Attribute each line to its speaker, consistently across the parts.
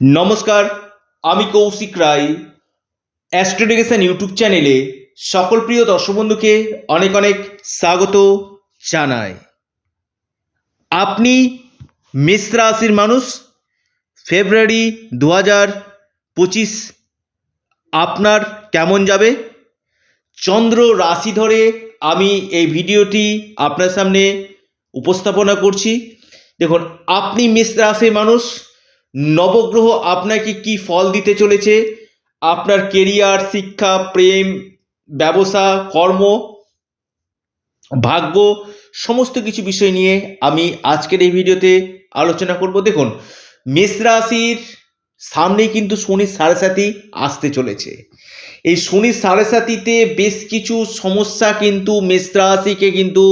Speaker 1: নমস্কার, আমি কৌশিক রায়। অ্যাস্ট্রোডিকেশন ইউটিউব চ্যানেলে সকল প্রিয় দর্শক বন্ধুকে অনেক অনেক স্বাগত জানাই। আপনি মেষ রাশির মানুষ ফেব্রুয়ারি দু হাজার পঁচিশ, আপনার কেমন যাবে? চন্দ্র রাশি ধরে আমি এই ভিডিওটি আপনার সামনে উপস্থাপনা করছি। দেখুন, আপনি মেষ রাশির মানুষ নবগ্রহ আপনাকে কি ফল দিতে চলেছে? আপনার কেরিয়ার শিক্ষা, প্রেম, ব্যবসা, কর্ম, ভাগ্য, সমস্ত কিছু বিষয় নিয়ে আমি আজকের এই ভিডিওতে আলোচনা করব। দেখুন, মেষ রাশির সামনেই কিন্তু শনির সাড়ে সাথী আসতে চলেছে। এই শনির সাড়ে সাথীতে বেশ কিছু সমস্যা কিন্তু মেষ রাশিকে কিন্তু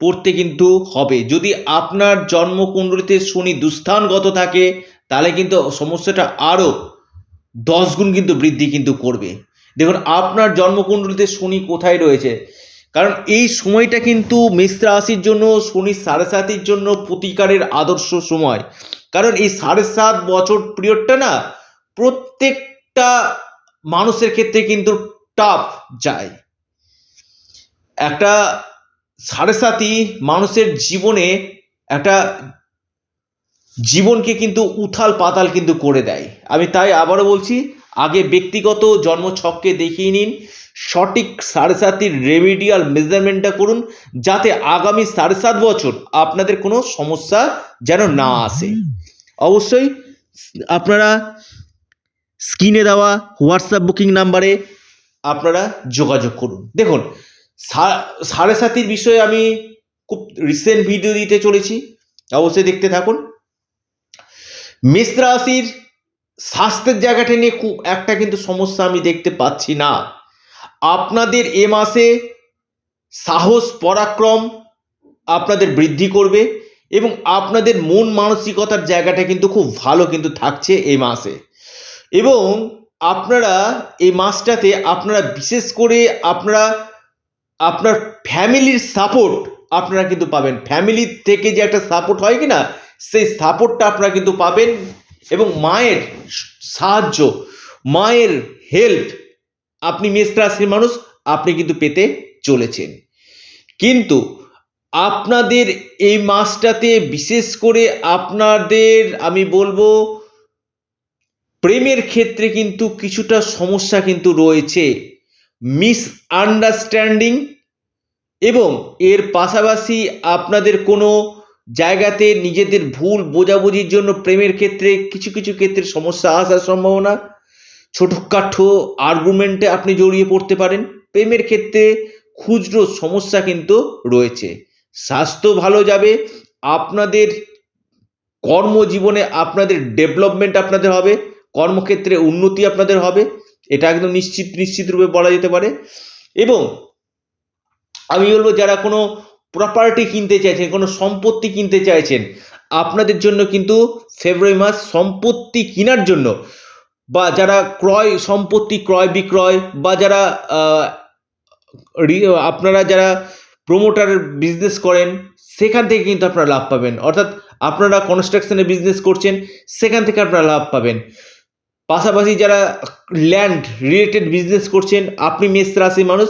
Speaker 1: পড়তে কিন্তু হবে। যদি আপনার জন্মকুণ্ডলিতে শনি দুস্থানগত থাকে তাহলে কিন্তু সমস্যাটা আরও দশ গুণ কিন্তু বৃদ্ধি কিন্তু করবে। দেখুন, আপনার জন্মকুণ্ডলিতে শনি কোথায় রয়েছে? কারণ এই সময়টা কিন্তু মেষ রাশির জন্য শনি সাড়ে সাতির জন্য প্রতিকারের আদর্শ সময়। কারণ এই সাড়ে সাত বছর পিরিয়ডটা না প্রত্যেকটা মানুষের ক্ষেত্রে কিন্তু টাফ যায়। একটা সাড়ে সাতই মানুষের জীবনে একটা জীবনকে কিন্তু উথাল পাতাল কিন্তু করে দেয়। আমি তাই আবারও বলছি, আগে ব্যক্তিগত জন্মছককে দেখিয়ে নিন, সঠিক সাড়ে সাতির রেমিডিয়াল মেজারমেন্টটা করুন, যাতে আগামী সাড়ে সাত বছর আপনাদের কোনো সমস্যা যেন না আসে। অবশ্যই আপনারা স্ক্রিনে দেওয়া হোয়াটসঅ্যাপ বুকিং নাম্বারে আপনারা যোগাযোগ করুন। দেখুন সাড়ে সাতির বিষয়ে আমি খুব রিসেন্ট ভিডিও দিতে চলেছি, অবশ্যই দেখতে থাকুন। মেষ রাশির স্বাস্থ্যের জায়গাটা নিয়ে খুব একটা কিন্তু সমস্যা আমি দেখতে পাচ্ছি না। আপনাদের এ মাসে সাহস, পরাক্রম আপনাদের বৃদ্ধি করবে এবং আপনাদের মন মানসিকতার জায়গাটা কিন্তু খুব ভালো কিন্তু থাকছে এই মাসে। এবং আপনারা এই মাসটাতে আপনারা বিশেষ করে আপনারা, আপনার ফ্যামিলির সাপোর্ট আপনারা কিন্তু পাবেন। ফ্যামিলির থেকে যে একটা সাপোর্ট হয় কি না সেই সাপোর্টটা আপনারা কিন্তু পাবেন এবং মায়ের সাহায্য, মায়ের হেল্প, আপনি মেষ রাশির মানুষ, আপনি কিন্তু পেতে চলেছেন। কিন্তু আপনাদের এই মাসটাতে বিশেষ করে আপনাদের, আমি বলব, প্রেমের ক্ষেত্রে কিন্তু কিছুটা সমস্যা কিন্তু রয়েছে। মিস আন্ডারস্ট্যান্ডিং এবং এর পাশাপাশি আপনাদের কোনো জায়গাতে নিজেদের ভুল বোঝাবুঝির জন্য প্রেমের ক্ষেত্রে কিছু কিছু ক্ষেত্রে সমস্যা আসার সম্ভাবনা। ছোটোখাটো আর্গুমেন্টে আপনি জড়িয়ে পড়তে পারেন। প্রেমের ক্ষেত্রে খুচরো সমস্যা কিন্তু রয়েছে। স্বাস্থ্য ভালো যাবে, আপনাদের কর্মজীবনে আপনাদের ডেভেলপমেন্ট আপনাদের হবে, কর্মক্ষেত্রে উন্নতি আপনাদের হবে, এটা একদম নিশ্চিত নিশ্চিত রূপে বলা যেতে পারে। এবং আমি বলব, যারা কোনো প্রপার্টি কিনতে চাইছেন, কোনো সম্পত্তি কিনতে চাইছেন, আপনাদের জন্য কিন্তু ফেব্রুয়ারি মাস সম্পত্তি কেনার জন্য, বা যারা ক্রয়, সম্পত্তি ক্রয় বিক্রয়, বা যারা আপনারা যারা প্রোমোটারের বিজনেস করেন, সেখান থেকে কিন্তু আপনারা লাভ পাবেন। অর্থাৎ আপনারা কনস্ট্রাকশনে বিজনেস করছেন, সেখান থেকে আপনারা লাভ পাবেন। পাশাপাশি যারা ল্যান্ড রিলেটেড বিজনেস করছেন, আপনি মেষ রাশি মানুষ,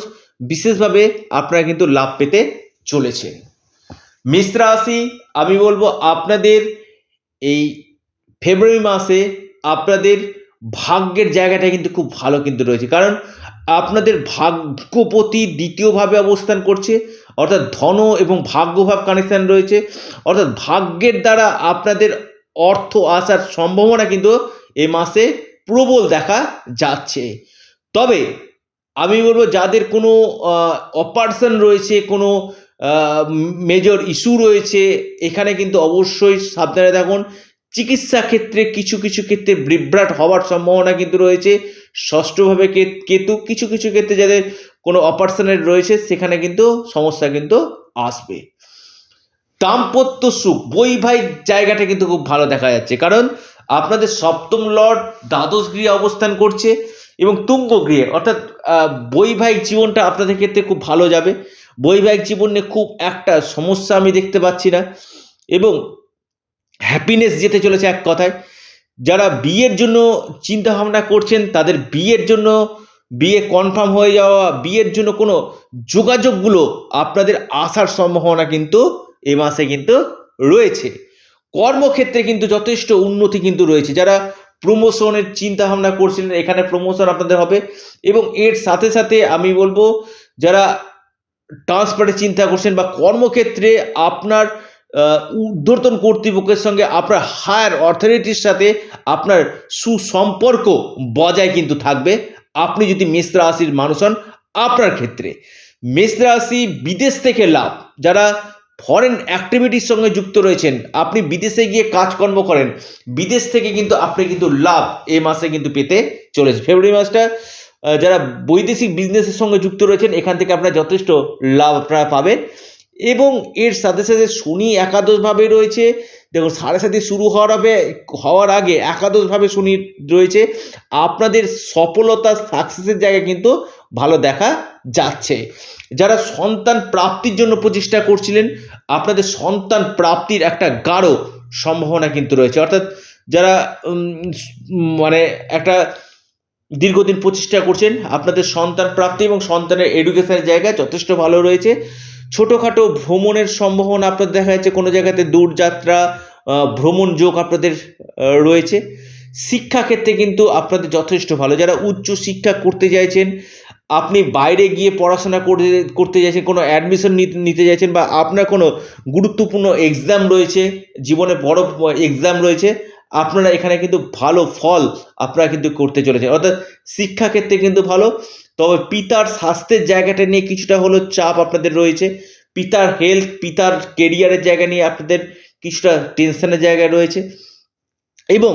Speaker 1: বিশেষভাবে আপনারা কিন্তু লাভ পেতে চলেছেন মেষ রাশি, আমি বলব আপনাদের এই ফেব্রুয়ারি মাসে আপনাদের ভাগ্যের জায়গাটা কিন্তু খুব ভালো কিন্তু রয়েছে। কারণ আপনাদের ভাগ্যপতি দ্বিতীয়ভাবে অবস্থান করছে, অর্থাৎ ধন এবং ভাগ্যভাব কানেকশন রয়েছে। অর্থাৎ ভাগ্যের দ্বারা আপনাদের অর্থ আসার সম্ভাবনা কিন্তু এ মাসে প্রবল দেখা যাচ্ছে। তবে আমি বলব যাদের কোনো অপারেশন রয়েছে, কোনো মেজর ইস্যু রয়েছে। এখানে কিন্তু অবশ্যই সাবধানে থাকুন। চিকিৎসা ক্ষেত্রে কিছু কিছু ক্ষেত্রে বিভ্রাট হওয়ার সম্ভাবনা কিন্তু রয়েছে। ষষ্ঠভাবে কেতু, কিছু কিছু ক্ষেত্রে যাদের কোনো অপারেশনের রয়েছে, সেখানে কিন্তু সমস্যা কিন্তু আসবে। দাম্পত্য সুখ, বৈবাহিক জায়গাটা কিন্তু খুব ভালো দেখা যাচ্ছে। কারণ আপনাদের সপ্তম লর্ড দ্বাদশ গৃহে অবস্থান করছে এবং তুঙ্গ গৃহে, অর্থাৎ বৈবাহিক জীবনটা আপনাদের ক্ষেত্রে খুব ভালো যাবে। বৈবাহিক জীবনে খুব একটা সমস্যা আমি দেখতে পাচ্ছি না এবং হ্যাপিনেস যেতে চলেছে এক কথায়। যারা বিয়ের জন্য চিন্তা ভাবনা করছেন, তাদের বিয়ের জন্য বিয়ে কনফার্ম হয়ে যাওয়া, বিয়ের জন্য কোনো যোগাযোগগুলো আপনাদের আসার সম্ভাবনা কিন্তু এ মাসে কিন্তু রয়েছে। কর্মক্ষেত্রে কিন্তু যথেষ্ট উন্নতি কিন্তু রয়েছে। যারা প্রমোশনের চিন্তা ভাবনা করছিলেন, এখানে প্রমোশন আপনাদের হবে এবং এর সাথে সাথে আমি বলব, যারা ট্রান্সফারের চিন্তা করছেন বা কর্মক্ষেত্রে আপনার ঊর্ধ্বতন কর্তৃপক্ষের সঙ্গে আপনার হায়ার অথরিটির সাথে আপনার সুসম্পর্ক বজায় কিন্তু থাকবে। আপনি যদি মেষ মানুষ হন, আপনার ক্ষেত্রে। মেষ বিদেশ থেকে লাভ। যারা ফরেন অ্যাক্টিভিটির সঙ্গে যুক্ত রয়েছেন, আপনি বিদেশে গিয়ে কাজকর্ম করেন, বিদেশ থেকে কিন্তু আপনি কিন্তু লাভ এই মাসে কিন্তু পেতে চলেছে ফেব্রুয়ারি মাসটা যারা বৈদেশিক বিজনেসের সঙ্গে যুক্ত রয়েছেন, এখান থেকে আপনারা যথেষ্ট লাভ আপনারা পাবেন। এবং এর সাথে সাথে শনি একাদশভাবে রয়েছে। দেখুন সাড়ে সাথে শুরু হওয়ার হবে, হওয়ার আগে একাদশভাবে শনি রয়েছে। আপনাদের সফলতা সাকসেসের জায়গায় কিন্তু ভালো দেখা যাচ্ছে। যারা সন্তান প্রাপ্তির জন্য প্রচেষ্টা করছিলেন, আপনাদের সন্তান প্রাপ্তির একটা গাঢ় সম্ভাবনা কিন্তু রয়েছে। অর্থাৎ যারা মানে একটা দীর্ঘদিন প্রচেষ্টা করছেন। আপনাদের সন্তান প্রাপ্তি এবং সন্তানের এডুকেশনের জায়গা যথেষ্ট ভালো রয়েছে। ছোটোখাটো ভ্রমণের সম্ভাবনা আপনাদের দেখা যাচ্ছে, কোনো জায়গাতে দূরযাত্রা ভ্রমণ যোগ আপনাদের রয়েছে। শিক্ষাক্ষেত্রে কিন্তু আপনাদের যথেষ্ট ভালো। যারা উচ্চ শিক্ষা করতে চাইছেন, আপনি বাইরে গিয়ে পড়াশোনা করতে করতে চাইছেন, কোনো অ্যাডমিশন নিতে চাইছেন বা আপনার কোনো গুরুত্বপূর্ণ এক্সাম রয়েছে, জীবনে বড় এক্সাম রয়েছে আপনারা এখানে কিন্তু ভালো ফল আপনারা কিন্তু করতে চলেছেন। অর্থাৎ শিক্ষাক্ষেত্রে কিন্তু ভালো, তবে পিতার স্বাস্থ্যের জায়গাটা নিয়ে কিছুটা হলো চাপ আপনাদের রয়েছে। পিতার হেলথ পিতার কেরিয়ারের জায়গা নিয়ে আপনাদের কিছুটা টেনশনের জায়গা রয়েছে। এবং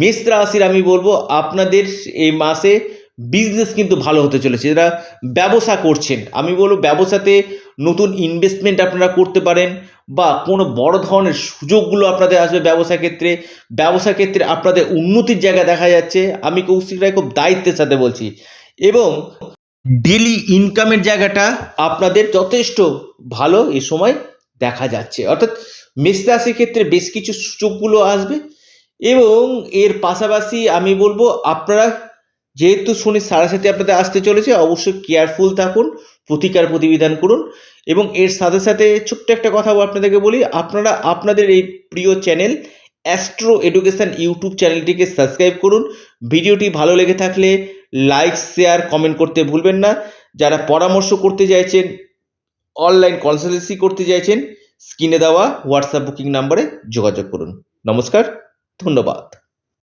Speaker 1: মেষ রাশির আমি বলব, আপনাদের এই মাসে বিজনেস কিন্তু ভালো হতে চলেছে, যারা ব্যবসা করছেন। আমি বলব ব্যবসাতে নতুন ইনভেস্টমেন্ট আপনারা করতে পারেন বা কোনো বড় ধরনের সুযোগগুলো আপনাদের আসবে ব্যবসা ক্ষেত্রে। ব্যবসা ক্ষেত্রে আপনাদের উন্নতির জায়গা দেখা যাচ্ছে। আমি কৌশিক রায় খুব দায়িত্বের সাথে বলছি। এবং ডেলি ইনকামের জায়গাটা আপনাদের যথেষ্ট ভালো এ সময় দেখা যাচ্ছে। অর্থাৎ মেষ রাশির ক্ষেত্রে বেশ কিছু সুযোগগুলো আসবে। এবং এর পাশাপাশি আমি বলব আপনারা যেহেতু শনি সাড়ে সাথে আপনাদের আসতে চলেছে, অবশ্যই কেয়ারফুল থাকুন, প্রতিকার প্রতিবিধান করুন। এবং এর সাথে সাথে ছোট্ট একটা কথা আপনাদেরকে বলি, আপনারা আপনাদের এই প্রিয় চ্যানেল অ্যাস্ট্রো এডুকেশন ইউটিউব চ্যানেলটিকে সাবস্ক্রাইব করুন। ভিডিওটি ভালো লেগে থাকলে লাইক শেয়ার কমেন্ট করতে ভুলবেন না। যারা পরামর্শ করতে চাইছেন অনলাইন কনসালটেন্সি করতে চাইছেন স্ক্রিনে দেওয়া হোয়াটসঅ্যাপ বুকিং নাম্বারে যোগাযোগ করুন। নমস্কার, ধন্যবাদ।